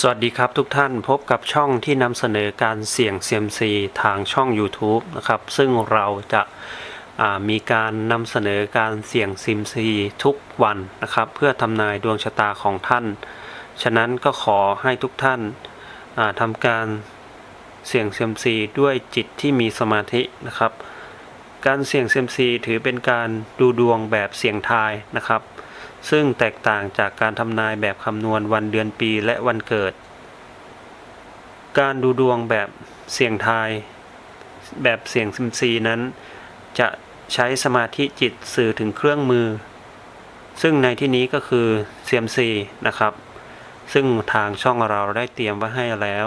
สวัสดีครับทุกท่านพบกับช่องที่นำเสนอการเสี่ยงเซียมซีทางช่อง YouTube นะครับ ซึ่งเราจะามีการนำเสนอการเสี่ยงเซียมซีทุกวันนะครับ เพื่อทำนายดวงชะตาของท่าน ฉะนั้นก็ขอให้ทุกท่านาทำการเสี่ยงเซียมซีด้วยจิตที่มีสมาธินะครับ การเสี่ยงเซียมซีถือเป็นการดูดวงแบบเสี่ยงทายนะครับ ซึ่งแตกต่างจากการทำนายแบบคำนวณวันเดือนปีและวันเกิด การดูดวงแบบเสี่ยงทาย แบบเสี่ยงซิมซีนั้น จะใช้สมาธิจิตสื่อถึงเครื่องมือ ซึ่งในที่นี้ก็คือเซียมซีนะครับ ซึ่งทางช่องเราได้เตรียมไว้ให้แล้ว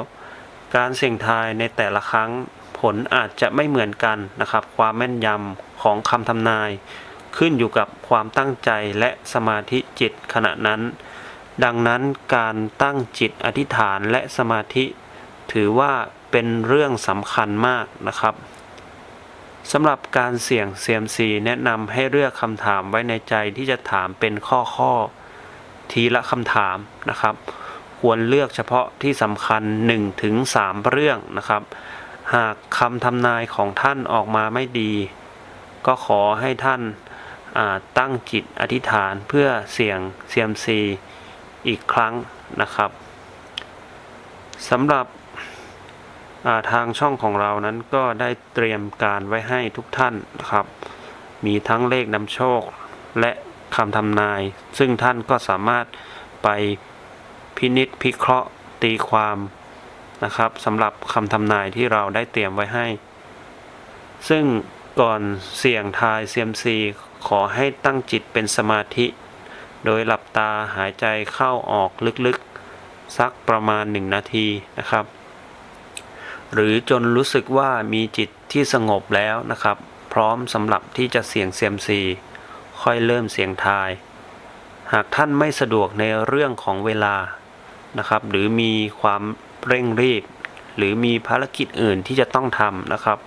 การเสี่ยงทายในแต่ละครั้งผลอาจจะไม่เหมือนกันนะครับ ความแม่นยำของคำทำนาย ขึ้นอยู่กับความตั้งใจและสมาธิจิตขณะนั้น ดังนั้นการตั้งจิตอธิษฐานและสมาธิ ถือว่าเป็นเรื่องสำคัญมากนะครับสำหรับการเสี่ยงเซียมซีแนะนำให้เลือกคำถามไว้ในใจที่จะถามเป็นข้อข้อๆทีละคำถามนะครับ ควรเลือกเฉพาะที่สำคัญ 1-3เรื่องนะครับ หากคำทำนายของท่านออกมาไม่ดี ก็ขอให้ท่าน ตั้งจิตอธิษฐานเพื่อเสี่ยงเซียมซีอีกครั้งนะครับสำหรับาทางช่องของเรานั้นก็ได้เตรียมการไว้ให้ทุกท่านนะครับ มีทั้งเลขนำโชคและคำทำนาย ซึ่งท่านก็สามารถไปพินิษพิเคราะห์ตีความนะครับสำหรับคำทำนายที่เราได้เตรียมไว้ให้ ซึ่งก่อนเสี่ยงทายเซียมซี ขอให้ตั้งจิตเป็นสมาธิ โดยหลับตาหายใจเข้าออกลึกๆ สักประมาณ 1 นาทีนะครับ หรือจนรู้สึกว่ามีจิตที่สงบแล้วนะครับ พร้อมสำหรับที่จะเสี่ยงเซียมซีค่อยเริ่มเสียงทาย หากท่านไม่สะดวกในเรื่องของเวลานะครับ หรือมีความเร่งรีบ หรือมีภารกิจอื่นที่จะต้องทำนะครับ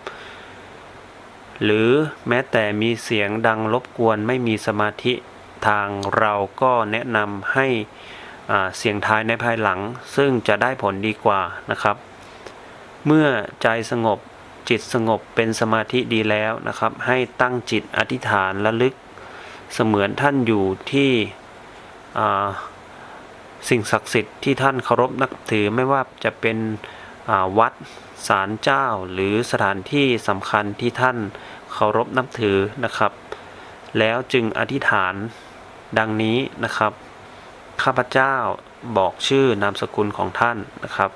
หรือแม้แต่มีเสียงดังรบกวนไม่มีสมาธิทางเราก็แนะนำให้เสียงท้ายในภายหลัง ซึ่งจะได้ผลดีกว่านะครับ เมื่อใจสงบจิตสงบเป็นสมาธิดีแล้วนะครับ ให้ตั้งจิตอธิษฐานระลึก เสมือนท่านอยู่ที่สิ่งศักดิ์สิทธิ์ที่ท่านเคารพนับถือไม่ว่าจะเป็น วัดศาลเจ้า หรือสถานที่สำคัญที่ท่านเคารพนับถือนะครับ แล้วจึงอธิษฐานดังนี้นะครับ ข้าพเจ้าบอกชื่อนามสกุลของท่านนะครับ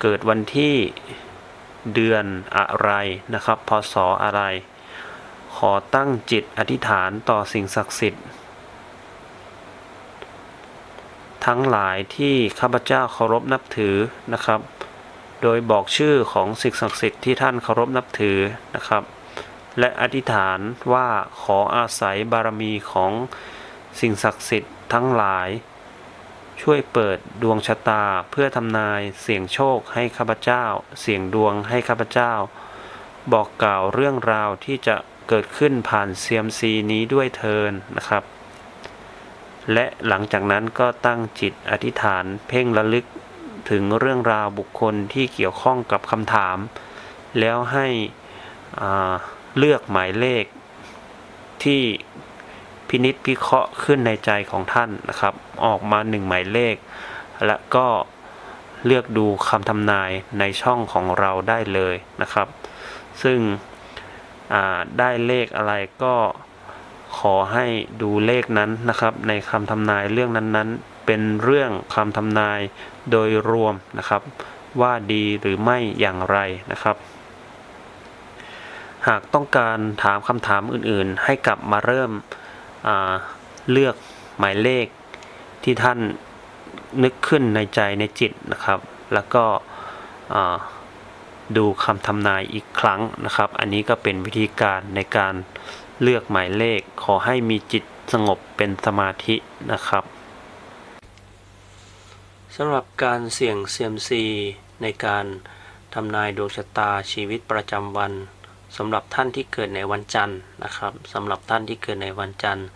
เกิดวันที่เดือนอะไรนะครับ พศอะไร ขอตั้งจิตอธิษฐานต่อสิ่งศักดิ์สิทธิ์ ทั้งหลายที่ข้าพเจ้าเคารพนับถือนะครับ โดยบอกชื่อของสิ่งศักดิ์สิทธิ์ที่ท่านเคารพนับถือนะครับ และอธิษฐานว่าขออาศัยบารมีของสิ่งศักดิ์สิทธิ์ทั้งหลาย ช่วยเปิดดวงชะตาเพื่อทำนายเสี่ยงโชคให้ข้าพเจ้า เสี่ยงดวงให้ข้าพเจ้า บอกกล่าวเรื่องราวที่จะเกิดขึ้นผ่านเซียมซีนี้ด้วยเทินนะครับ และหลังจากนั้นก็ตั้งจิตอธิษฐานเพ่งระลึก ถึงเรื่องราวบุคคลที่เกี่ยวข้องกับคำถาม แล้วให้เลือกหมายเลขที่พินิษพิเคราะห์ขึ้นในใจของท่านนะครับ ออกมาหนึ่งหมายเลข และก็เลือกดูคำทำนายในช่องของเราได้เลยนะครับ ซึ่งได้เลขอะไรก็ขอให้ดูเลขนั้นนะครับ ในคำทำนายเรื่องนั้นๆ เป็นเรื่องคำทำนายโดยรวมนะครับ ว่าดีหรือไม่อย่างไรนะครับ หากต้องการถามคำถามอื่นๆ ให้กลับมาเริ่มเลือกหมายเลขที่ท่านนึกขึ้นในใจในจิตนะครับ แล้วก็ดูคำทำนายอีกครั้งนะครับ อันนี้ก็เป็นวิธีการในการเลือกหมายเลข ขอให้มีจิตสงบเป็นสมาธินะครับ สำหรับการเสี่ยงเซียมซีในการทำนายดวงชะตาชีวิตประจำวันสำหรับท่านที่เกิดในวันจันทร์นะครับสำหรับท่านที่เกิดในวันจันทร์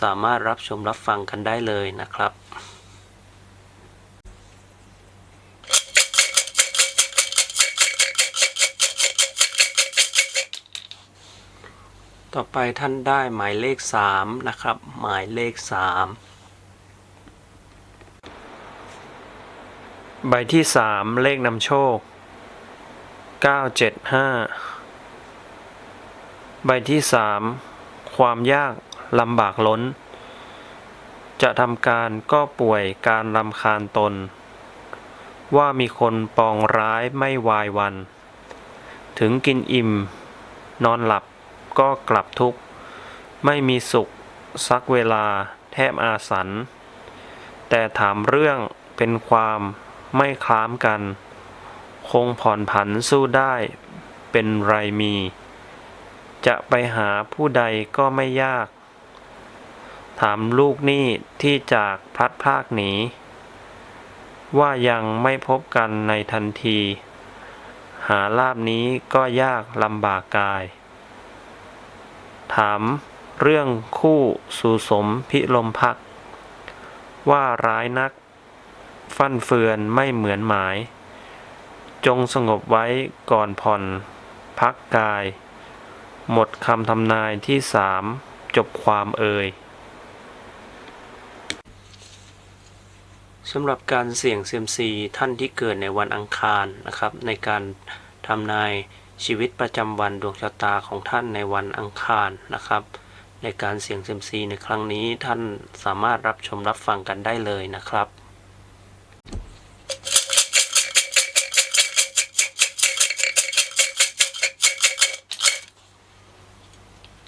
สามารถรับชมรับฟังกันได้เลยนะครับต่อไปท่านได้หมายเลข 3 นะครับ หมายเลข 3 ใบที่สามเลขนำโชคเก้าเจ็ดห้าใบที่สามความยากลำบากล้น จะทำการก็ป่วยการรำคาญตน ว่ามีคนปองร้ายไม่วายวัน ถึงกินอิ่ม นอนหลับก็กลับทุกข์ ไม่มีสุขสักเวลาแทบอาสัน แต่ถามเรื่องเป็นความ ไม่คล้ามกัน คงผ่อนผันสู้ได้ เป็นไรมี จะไปหาผู้ใดก็ไม่ยาก ถามลูกหนี้ที่จากพลัดพรากหนี ว่ายังไม่พบกันในทันที หาลาบนี้ก็ยากลำบากกาย ถามเรื่องคู่สู่สมพิลมพัก ว่าร้ายนัก ฟั่นเฟือนไม่เหมือนหมาย จงสงบไว้ก่อนผ่อน พักกาย หมดคำทำนายที่สามจบความเอ่ยสำหรับการเสี่ยงเซียมซีท่านที่เกิดในวันอังคารนะครับ ในการทำนายชีวิตประจำวันดวงชะตาของท่านในวันอังคารนะครับ ในการเสี่ยงเซียมซีในครั้งนี้ท่านสามารถรับชมรับฟังกันได้เลยนะครับ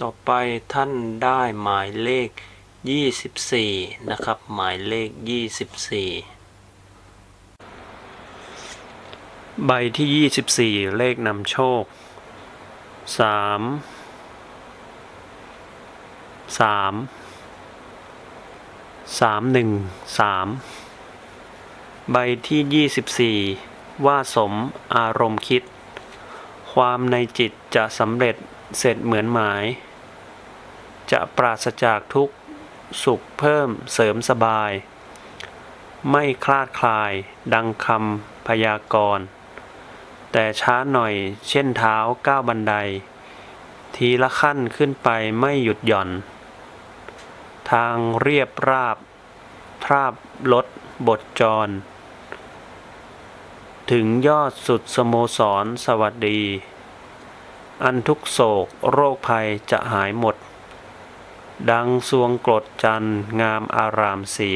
ต่อไปท่านได้หมายเลข 24 นะครับ หมายเลข 24 ใบที่ 24 เลขนำโชค 3 3 3 1 3 ใบที่ 24 ว่าสมอารมณ์คิด ความในจิตจะสำเร็จเสร็จเหมือนหมาย จะปราศจากทุกสุขเพิ่มเสริมสบาย ไม่คลาดคลายดังคำพยากรณ์ แต่ช้าหน่อยเช่นเท้าก้าวบันได ทีละขั้นขึ้นไปไม่หยุดหย่อน ทางเรียบราบ ทราบลดบทจร ถึงยอดสุดสโมสรสวัสดี อันทุกโศกโรคภัยจะหายหมด ดังสวงกรดจันงามอารามสี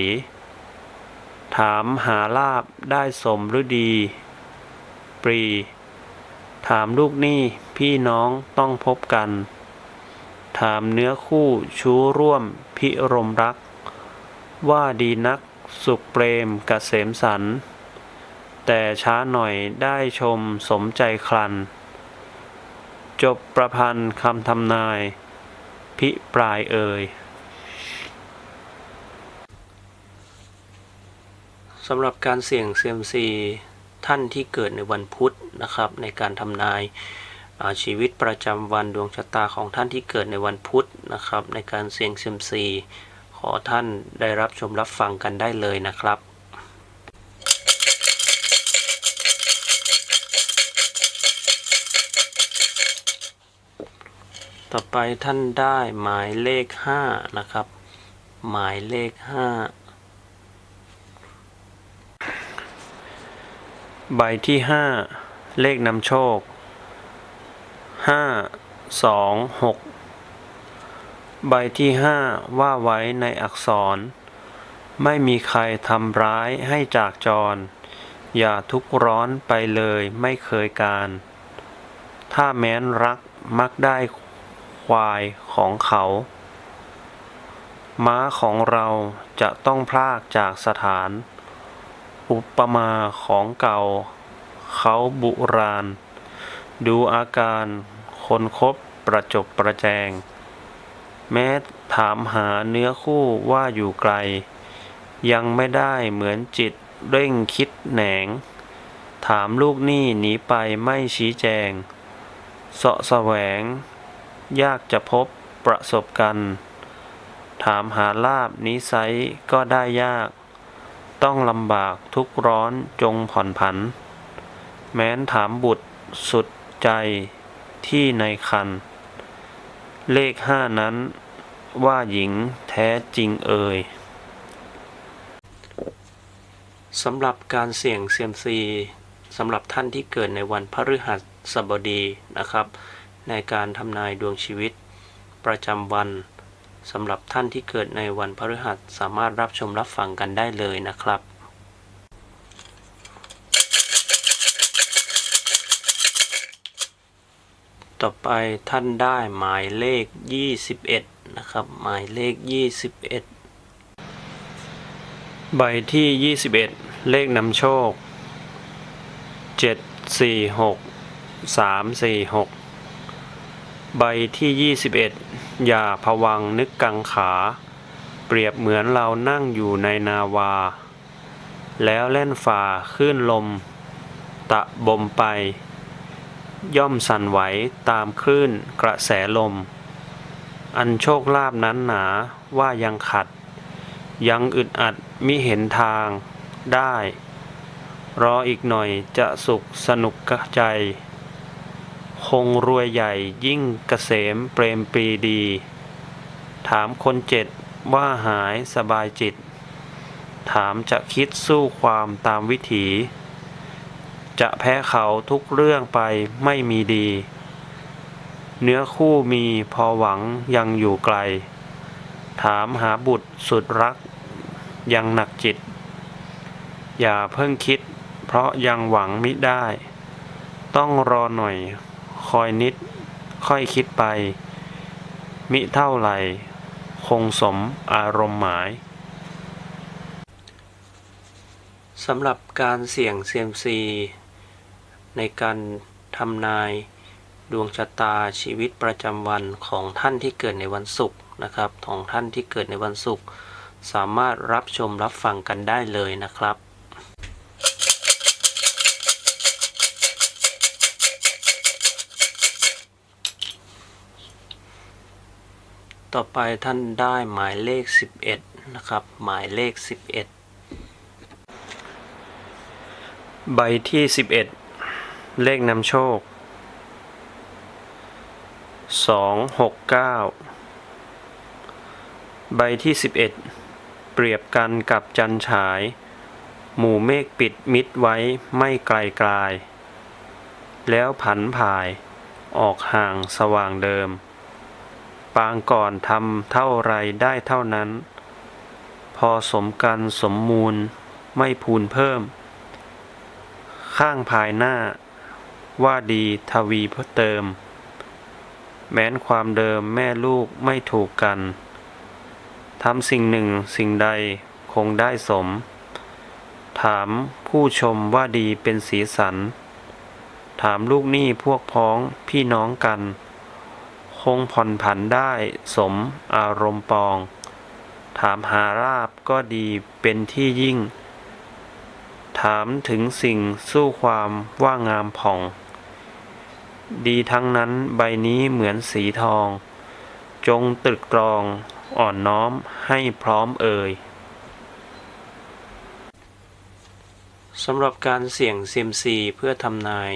ถามหาลาบได้สมฤดี ปรี ถามลูกหนี้พี่น้องต้องพบกัน ถามเนื้อคู่ชู้ร่วมพิรมรัก ว่าดีนักสุขเปรมกเกษมสัน แต่ช้าหน่อยได้ชมสมใจครัน จบประพันธ์คำทำนาย พิปรายเอ่ยสำหรับการเสี่ยงเซียมซีท่านที่เกิดในวันพุธนะครับ ในการทำนายชีวิตประจำวันดวงชะตาของท่านที่เกิดในวันพุธนะครับ ในการเสี่ยงเซียมซีขอท่านได้รับชมรับฟังกันได้เลยนะครับ ต่อไปท่านได้หมายเลขห้านะครับ หมายเลขห้าใบที่ห้าเลขนำโชคห้าสองหกใบที่ห้าว่าไว้ในอักษร ไม่มีใครทำร้ายให้จากจร อย่าทุกร้อนไปเลยไม่เคยการ ถ้าแม้นรักมักได้ ควายของเขา ม้าของเราจะต้องพลากจากสถาน อุปมาของเก่า เขาบุราณ ดูอาการคนคบประจบประแจง แม้ถามหาเนื้อคู่ว่าอยู่ไกล ยังไม่ได้เหมือนจิตเร่งคิดแหนง ถามลูกหนี้หนีไปไม่ชี้แจงเสาะแสวง ยากจะพบประสบกัน ถามหาลาบนิสัยก็ได้ยาก ต้องลำบากทุกร้อนจงผ่อนผัน แม้นถามบุตรสุดใจที่ในคัน เลขห้านั้นว่าหญิงแท้จริงเอ่ยสำหรับการเสี่ยงเซียมซีสำหรับท่านที่เกิดในวันพฤหัสบดีนะครับ ในการทำนายดวงชีวิต ประจำวันสำหรับท่านที่เกิดในวันพฤหัสสามารถรับชมรับฟังกันได้เลยนะครับต่อไปท่านได้หมายเลข 21 นะครับ หมายเลข 21 ใบที่ 21 เลขนำโชค 7 4 6 3 4 6 ใบที่ 21 อย่าผวังนึกกังขา เปรียบเหมือนเรานั่งอยู่ในนาวา แล้วเล่นฝ่าคลื่นลม ตะบมไป ย่อมสั่นไหวตามคลื่นกระแสลม อันโชคลาภนั้นหนาว่ายังขัด ยังอึดอัดมิเห็นทางได้ รออีกหน่อยจะสุขสนุกใจ คงรวยใหญ่ยิ่งเกษมเปรมปรีดี ถามคนเจ็ดว่าหายสบายจิต ถามจะคิดสู้ความตามวิถี จะแพ้เขาทุกเรื่องไปไม่มีดี เนื้อคู่มีพอหวังยังอยู่ไกล ถามหาบุตรสุดรัก ยังหนักจิต อย่าเพิ่งคิด เพราะยังหวังมิได้ ต้องรอหน่อย อยนิด ค่อยคิดไป มิเท่าไหร่ คงสมอารมณ์หมายสำหรับการเสี่ยงเซียมซี ในการทำนายดวงชะตาชีวิตประจำวันของท่านที่เกิดในวันศุกร์นะครับ ของท่านที่เกิดในวันศุกร์สามารถรับชมรับฟังกันได้เลยนะครับ ต่อไปท่านได้หมายเลข 11 นะครับ หมายเลข 11 ใบที่ 11 เลขนำโชค 269 ใบที่ 11 เปรียบกันกับจันฉาย หมู่เมฆปิดมิดไว้ไม่ไกลกลายแล้วผันผาย ออกห่างสว่างเดิม ปางก่อนทำเท่าไรได้เท่านั้น พอสมกันสมมูลไม่พูนเพิ่ม ข้างภายหน้า ว่าดีทวีเพิ่มเติม แม้นความเดิมแม่ลูกไม่ถูกกันทำสิ่งหนึ่งสิ่งใดคงได้สม ถามผู้ชมว่าดีเป็นสีสัน ถามลูกหนี้พวกพ้องพี่น้องกัน คงผ่อนผันได้สมอารมณ์ปอง ถามหาราบก็ดีเป็นที่ยิ่ง ถามถึงสิ่งสู้ความว่างามผ่อง ดีทั้งนั้นใบนี้เหมือนสีทอง จงตรึกตรองอ่อนน้อมให้พร้อมเอ่ยสำหรับการเสี่ยงเซียมซีเพื่อทำนาย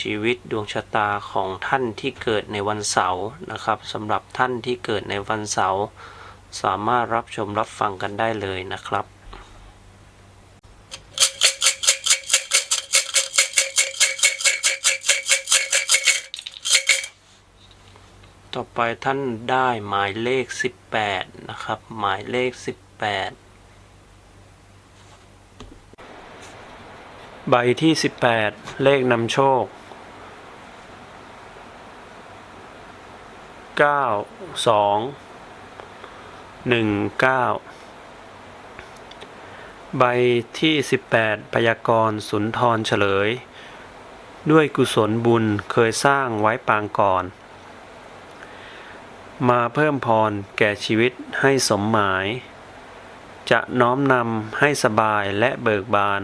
ชีวิตดวงชะตาของท่านที่เกิดในวันเสาร์นะครับสำหรับท่านที่เกิดในวันเสาร์สามารถรับชมรับฟังกันได้เลยนะครับต่อไปท่านได้หมายเลข 18 นะครับ หมายเลข 18 ใบที่ 18 เลขนำโชค 9 2 1 9ใบที่18พยากรณ์สุนทรเฉลย ด้วยกุศลบุญเคยสร้างไว้ปางก่อน มาเพิ่มพรแก่ชีวิตให้สมหมาย จะน้อมนำให้สบายและเบิกบาน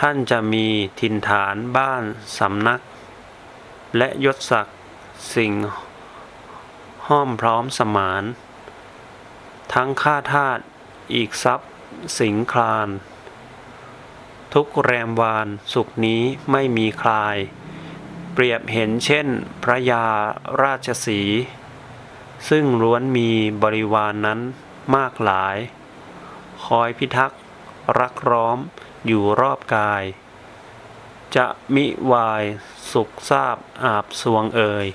ท่านจะมีถิ่นฐานบ้านสำนัก และยศศักดิ์สิ่ง ห้อมพร้อมสมาน ทั้งข้าทาสอีกทรัพย์ สิงคลาน ทุกแรมวานสุขนี้ไม่มีคลาย เปรียบเห็นเช่น พระยาราชสี ซึ่งล้วนมีบริวารนนั้นมากหลาย คอยพิทักษ์ รักร้อมอยู่รอบกาย จะมิวายสุขทราบอาบสวงเอ่ย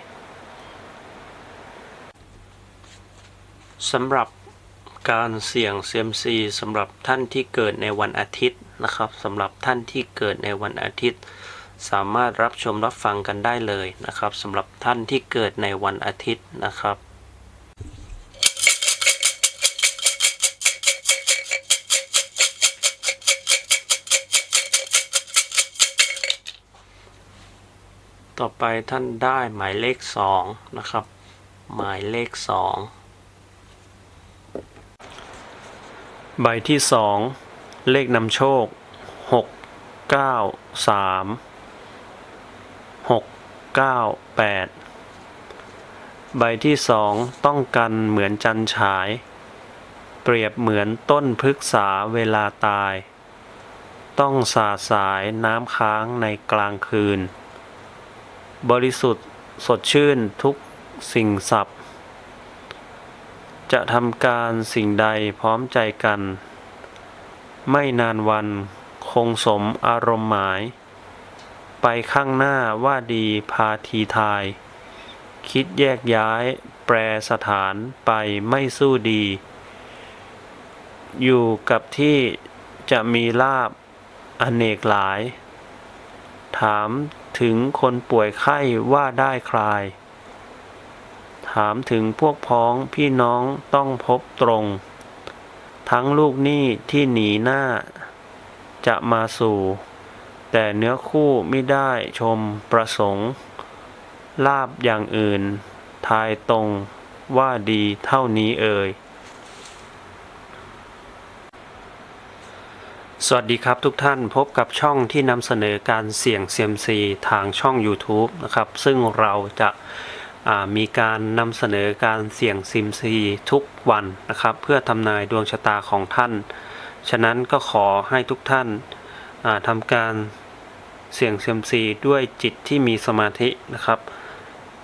สำหรับการเสี่ยงเซียมซีสำหรับท่านที่เกิดในวันอาทิตย์นะครับสำหรับท่านที่เกิดในวันอาทิตย์ สามารถรับชมรับฟังกันได้เลยนะครับสำหรับท่านที่เกิดในวันอาทิตย์นะครับต่อไปท่านได้หมายเลข2นะครับ หมายเลข 2 ใบที่สองเลขนำโชคหกเก้าสามหกเก้าแปดใบที่สองต้องกันเหมือนจันฉาย เปรียบเหมือนต้นพฤกษาเวลาตาย ต้องสาสายน้ำค้างในกลางคืน บริสุทธิ์สดชื่นทุกสิ่งสับ จะทำการสิ่งใดพร้อมใจกัน ไม่นานวันคงสมอารมณ์หมาย ไปข้างหน้าว่าดีพาทีทาย คิดแยกย้ายแปรสถานไปไม่สู้ดี อยู่กับที่จะมีลาบอเนกหลาย ถามถึงคนป่วยไข้ว่าได้คลาย ถามถึงพวกพ้องพี่น้องต้องพบตรง ทั้งลูกหนี้ที่หนีหน้า จะมาสู่ แต่เนื้อคู่ไม่ได้ชมประสงค์ ลาบอย่างอื่น ทายตรงว่าดีเท่านี้เอ่ยสวัสดีครับทุกท่านพบกับช่องที่นำเสนอการเสี่ยงเซียมซีทางช่อง YouTube นะครับ ซึ่งเราจะ มีการนำเสนอการเสี่ยงซีมซีทุกวันนะครับ เพื่อทำนายดวงชะตาของท่าน ฉะนั้นก็ขอให้ทุกท่านาทำการเสี่ยงเซียมซีด้วยจิตที่มีสมาธินะครับ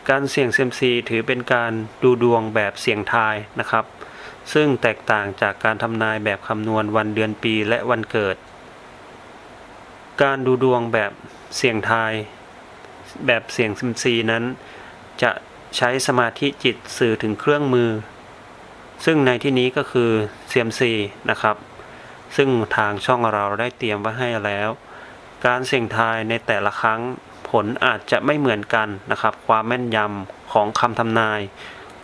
การเสี่ยงเซียมซีถือเป็นการดูดวงแบบเสี่ยงทายนะครับ ซึ่งแตกต่างจากการทำนายแบบคำนวณวันเดือนปีและวันเกิด การดูดวงแบบเสี่ยงทาย แบบเสี่ยงซิมซีนั้น จะ ใช้สมาธิจิตสื่อถึงเครื่องมือ ซึ่งในที่นี้ก็คือ CMC นะครับ ซึ่งทางช่องเราได้เตรียมไว้ให้แล้ว การเสี่ยงทายในแต่ละครั้งผลอาจจะไม่เหมือนกันนะครับ ความแม่นยำของคำทำนาย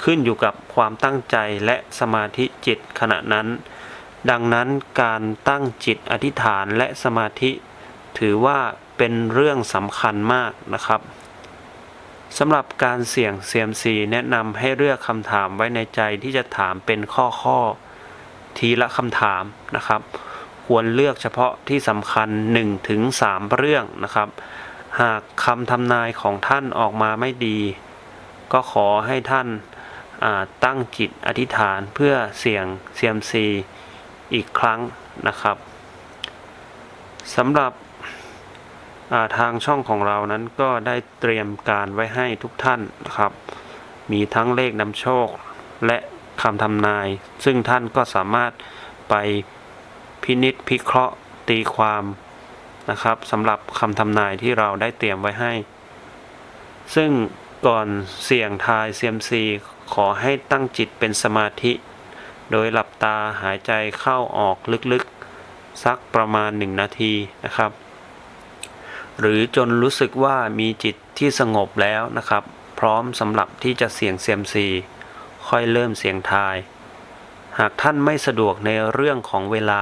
ขึ้นอยู่กับความตั้งใจและสมาธิจิตขณะนั้น ดังนั้นการตั้งจิตอธิษฐานและสมาธิ ถือว่าเป็นเรื่องสำคัญมากนะครับ สำหรับการเสี่ยง CMC แนะนำให้เลือกคำถามไว้ในใจที่จะถามเป็นข้อข้อๆทีละคำถามนะครับ ควรเลือกเฉพาะที่สำคัญ 1-3เรื่องนะครับ หากคำทำนายของท่านออกมาไม่ดี ก็ขอให้ท่านาตั้งจิตอธิษฐานเพื่อเสี่ยง CMC อีกครั้งนะครับสำหรับ ทางช่องของเรานั้นก็ได้เตรียมการไว้ให้ทุกท่านนะครับ มีทั้งเลขนำโชคและคำทำนาย ซึ่งท่านก็สามารถไปพินิษพิเคราะห์ตีความนะครับสำหรับคำทำนายที่เราได้เตรียมไว้ให้ ซึ่งก่อนเสี่ยงทาย CMC ขอให้ตั้งจิตเป็นสมาธิ โดยหลับตาหายใจเข้าออกลึกๆ สักประมาณ 1 นาทีนะครับ หรือจนรู้สึกว่ามีจิตที่สงบแล้วนะครับ พร้อมสำหรับที่จะเสี่ยง CMC ค่อยเริ่มเสี่ยงทาย หากท่านไม่สะดวกในเรื่องของเวลา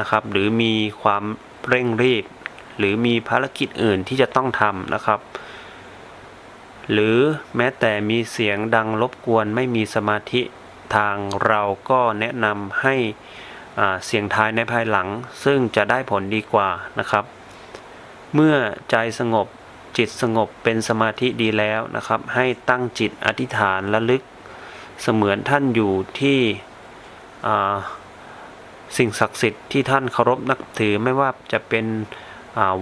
นะครับ หรือมีความเร่งรีบ หรือมีภารกิจอื่นที่จะต้องทำนะครับ หรือแม้แต่มีเสียงดังรบกวนไม่มีสมาธิทางเราก็แนะนำให้เสียงทายในภายหลัง ซึ่งจะได้ผลดีกว่านะครับ เมื่อใจสงบจิตสงบเป็นสมาธิดีแล้วนะครับ ให้ตั้งจิตอธิษฐานระลึก เสมือนท่านอยู่ที่สิ่งศักดิ์สิทธิ์ที่ท่านเคารพนับถือไม่ว่าจะเป็น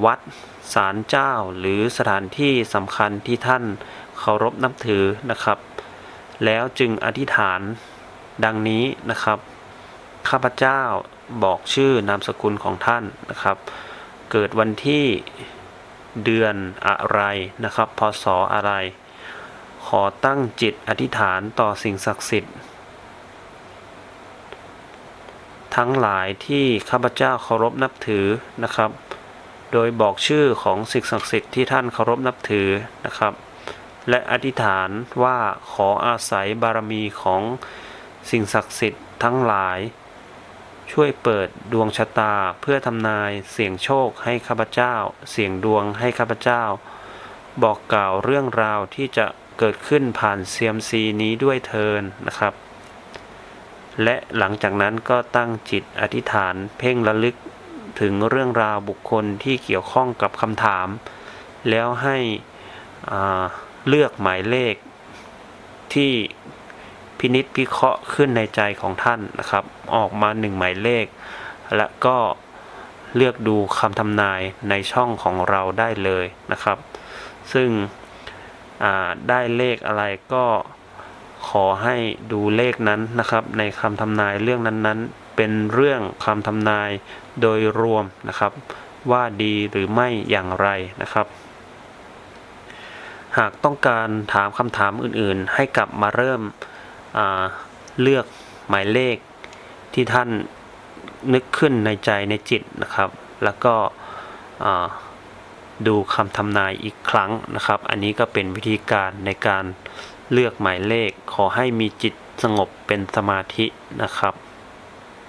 วัดศาลเจ้า หรือสถานที่สำคัญที่ท่านเคารพนับถือนะครับ แล้วจึงอธิษฐานดังนี้นะครับ ข้าพเจ้าบอกชื่อนามสกุลของท่านนะครับ เกิดวันที่เดือนอะไรนะครับ พศอะไร ขอตั้งจิตอธิษฐานต่อสิ่งศักดิ์สิทธิ์ ทั้งหลายที่ข้าพเจ้าเคารพนับถือนะครับ โดยบอกชื่อของสิ่งศักดิ์สิทธิ์ที่ท่านเคารพนับถือนะครับ และอธิษฐานว่าขออาศัยบารมีของสิ่งศักดิ์สิทธิ์ทั้งหลาย ช่วยเปิดดวงชะตาเพื่อทำนายเสี่ยงโชคให้ข้าพเจ้า เสี่ยงดวงให้ข้าพเจ้า บอกกล่าวเรื่องราวที่จะเกิดขึ้นผ่านเซียมซีนี้ด้วยเทินนะครับ และหลังจากนั้นก็ตั้งจิตอธิษฐานเพ่งระลึกถึงเรื่องราวบุคคลที่เกี่ยวข้องกับคำถาม แล้วให้เลือกหมายเลขที่ พินิษพิเคราะห์ขึ้นในใจของท่านนะครับ ออกมาหนึ่งหมายเลข และก็เลือกดูคำทำนายในช่องของเราได้เลยนะครับ ซึ่งได้เลขอะไรก็ขอให้ดูเลขนั้นนะครับ ในคำทำนายเรื่องนั้นๆ เป็นเรื่องคำทำนายโดยรวมนะครับ ว่าดีหรือไม่อย่างไรนะครับ หากต้องการถามคำถามอื่นๆ ให้กลับมาเริ่ม เลือกหมายเลขที่ท่านนึกขึ้นในใจในจิตนะครับ แล้วก็ดูคำทำนายอีกครั้งนะครับ อันนี้ก็เป็นวิธีการในการเลือกหมายเลข ขอให้มีจิตสงบเป็นสมาธินะครับ